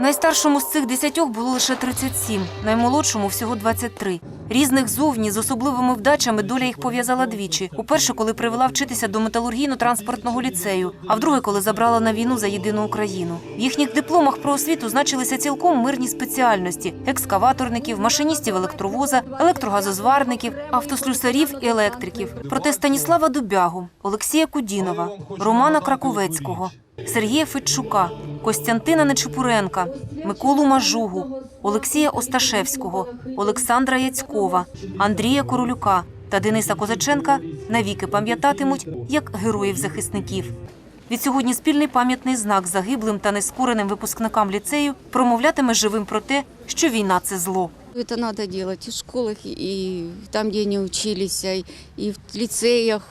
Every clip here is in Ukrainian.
Найстаршому з цих десятьох було лише 37, наймолодшому всього 23. Різних зовні з особливими вдачами доля їх пов'язала двічі. Уперше, коли привела вчитися до металургійно-транспортного ліцею, а вдруге, коли забрала на війну за єдину Україну. В їхніх дипломах про освіту значилися цілком мирні спеціальності: екскаваторників, машиністів електровоза, електрогазозварників, автослюсарів і електриків. Проте Станіслава Дубягу, Олексія Кудінова, Романа Краковецького, Сергія Федчука, Костянтина Нечепуренка, Миколу Мажугу, Олексія Осташевського, Олександра Яцькова, Андрія Королюка та Дениса Козаченка навіки пам'ятатимуть як героїв-захисників. Відсьогодні спільний пам'ятний знак загиблим та нескореним випускникам ліцею промовлятиме живим про те, що війна це зло. Это надо делать и в школах, и там, где они учились, и и в лицеях.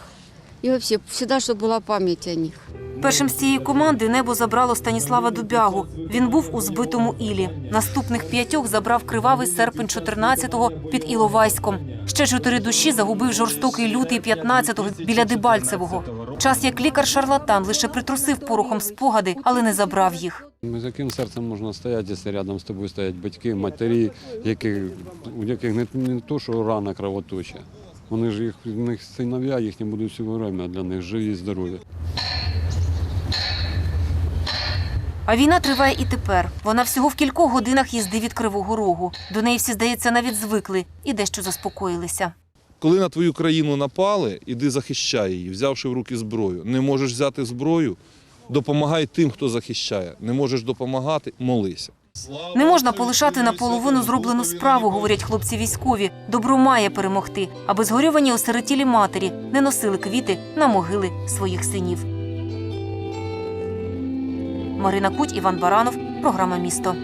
И вообще, всегда, чтобы была память о них. Першим з цієї команди небо забрало Станіслава Дубягу. Він був у збитому Ілі. Наступних п'ятьох забрав кривавий серпень 14-го під Іловайськом. Ще чотири душі загубив жорстокий лютий 15-го біля Дебальцевого. Час як лікар-шарлатан лише притрусив порохом спогади, але не забрав їх. З яким серцем можна стояти, якщо рядом з тобою стоять батьки, матері, яких, у яких не, не то, що рана кровоточа. Вони ж їх, в синов'я, їхні будуть все время для них живі і здорові. А війна триває і тепер. Вона всього в кількох годинах їзди від Кривого Рогу. До неї всі, здається, навіть звикли і дещо заспокоїлися. Коли на твою країну напали, іди захищай її, взявши в руки зброю. Не можеш взяти зброю, допомагай тим, хто захищає. Не можеш допомагати, молися. Не можна полишати наполовину зроблену справу, говорять хлопці військові. Добро має перемогти, аби згорьовані осиротілі матері не носили квіти на могили своїх синів. Марина Куть, Іван Баранов, програма Місто.